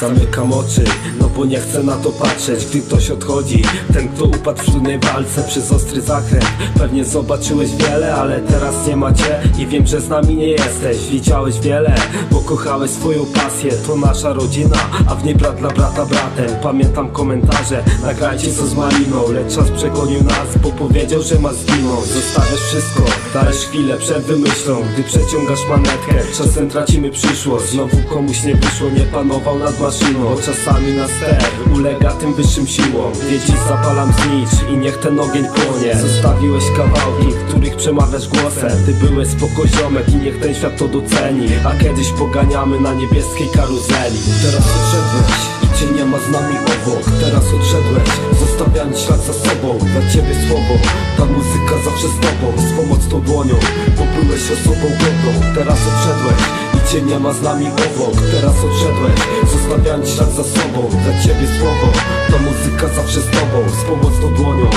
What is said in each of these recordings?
Zamykam oczy, no bo nie chcę na to patrzeć. Gdy ktoś odchodzi, ten kto upadł w trudnej walce Przez ostry zakręt. Pewnie zobaczyłeś wiele, ale teraz nie macie I wiem, że z nami nie jesteś. Widziałeś wiele, bo kochałeś swoją pasję. To nasza rodzina, a w niej brat dla brata bratem. Pamiętam komentarze, nagrajcie co z Maliną. Lecz czas przegonił nas, bo powiedział, że ma zginąć Zostawiasz wszystko, dajesz chwilę przed wymyślą. Gdy przeciągasz manetkę, czasem tracimy przyszłość. Znowu komuś nie wyszło, nie panował nad maszyną czasami na ster ulega tym wyższym siłom. Dzieci zapalam znicz i niech ten ogień płonie. Zostawiłeś kawałki, których przemawiasz głosem. Ty byłeś spoko ziomek i niech ten świat to doceni. A kiedyś poganiamy na niebieskiej karuzeli. Teraz odszedłeś i cię nie ma z nami obok. Teraz odszedłeś, zostawiając ślad za sobą. Dla ciebie słowo, ta muzyka zawsze z tobą. Z pomocną dłonią, bo byłeś osobą godną Teraz odszedłeś cię nie ma z nami obok. Teraz odszedłeś, zostawiając ślad za sobą Dla ciebie słowo, ta muzyka zawsze z tobą Z pomocną dłonią,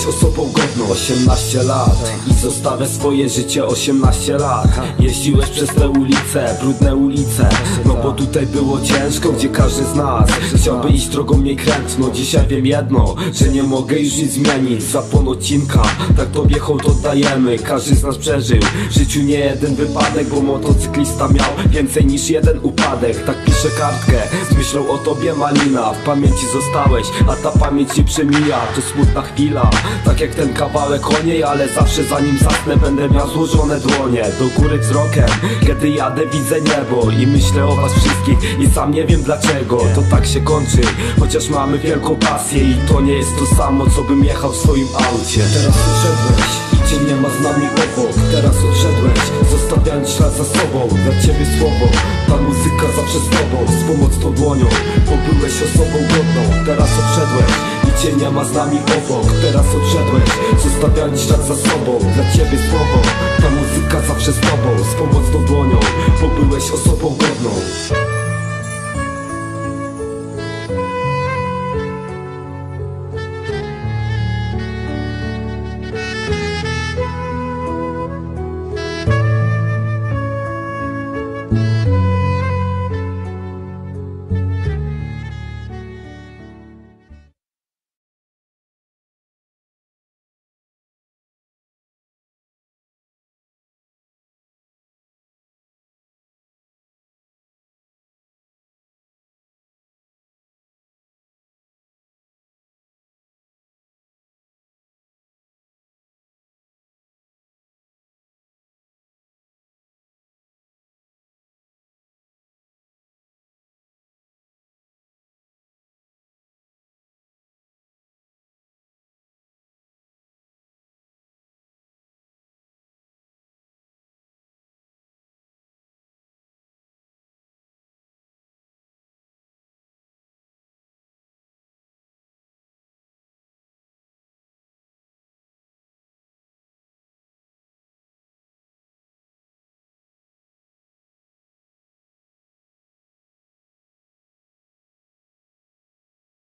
byłeś osobą godną. 18 lat i zostawię swoje życie 18 lat. Jeździłeś przez te ulice, brudne ulice. No bo tutaj było ciężko, gdzie każdy z nas Chciałby iść drogą mniej krętną Dzisiaj wiem jedno, że nie mogę już nic zmienić. Zapłon odcinka, tak tobie hołd oddajemy. Każdy z nas przeżył. W życiu nie jeden wypadek Bo motocyklista miał więcej niż jeden upadek. Tak piszę kartkę z myślą o tobie malina. W pamięci zostałeś, a ta pamięć nie przemija. To smutna chwila, tak jak ten kawałek o niej Ale zawsze zanim zasnę będę miał złożone dłonie. Do góry wzrokiem, kiedy jadę widzę niebo I myślę o was wszystkich. I sam nie wiem dlaczego To tak się kończy, chociaż mamy wielką pasję I to nie jest to samo, co bym jechał w swoim aucie. Teraz odszedłeś i cię nie ma z nami obok. Teraz odszedłeś, zostawiając ślad za sobą. Dla ciebie słowo, ta muzyka zawsze z tobą. Z pomocną dłonią, bo byłeś osobą nie ma z nami obok. Teraz odszedłeś, zostawiając ślad za sobą. Dla ciebie słowo, ta muzyka zawsze z tobą. Z pomocną dłonią, bo byłeś osobą godną